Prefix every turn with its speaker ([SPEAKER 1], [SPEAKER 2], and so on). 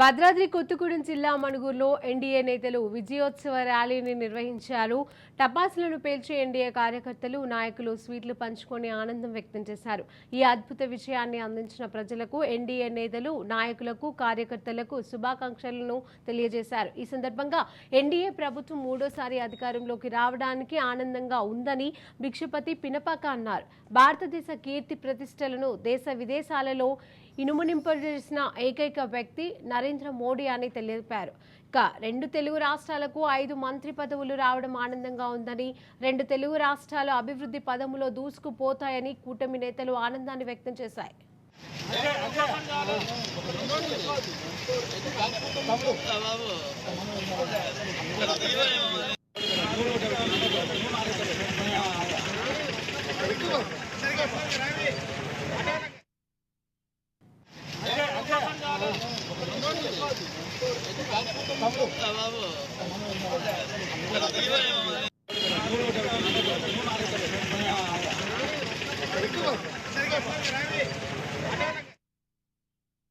[SPEAKER 1] భద్రాద్రి కొత్తగూడెం జిల్లా మణుగూరులో ఎన్డీఏ నేతలు విజయోత్సవ ర్యాలీని నిర్వహించారు. టపాసులను పేల్చి ఎన్డీఏ కార్యకర్తలు నాయకులు స్వీట్లు పంచుకొని ఆనందం వ్యక్తం చేశారు. ఈ అద్భుత విజయాన్ని అందించిన ప్రజలకు ఎన్డీఏ నేతలు నాయకులకు కార్యకర్తలకు శుభాకాంక్షలను తెలియజేశారు. ఈ సందర్భంగా ఎన్డీఏ ప్రభుత్వం మూడోసారి అధికారంలోకి రావడానికి ఆనందంగా ఉందని భిక్షపతి పినపాక అన్నారు. భారతదేశ కీర్తి ప్రతిష్టలను దేశ విదేశాలలో ఇనుమునింపజేసిన ఏకైక వ్యక్తి నరేంద్ర మోడీ అని తెలిపారు. ఇక రెండు తెలుగు రాష్ట్రాలకు ఐదు మంత్రి పదవులు రావడం ఆనందంగా ఉందని రెండు తెలుగు రాష్ట్రాలు అభివృద్ధి పదములో దూసుకుపోతాయని కూటమి నేతలు ఆనందాన్ని వ్యక్తం చేశాయి.
[SPEAKER 2] సరిగ్గా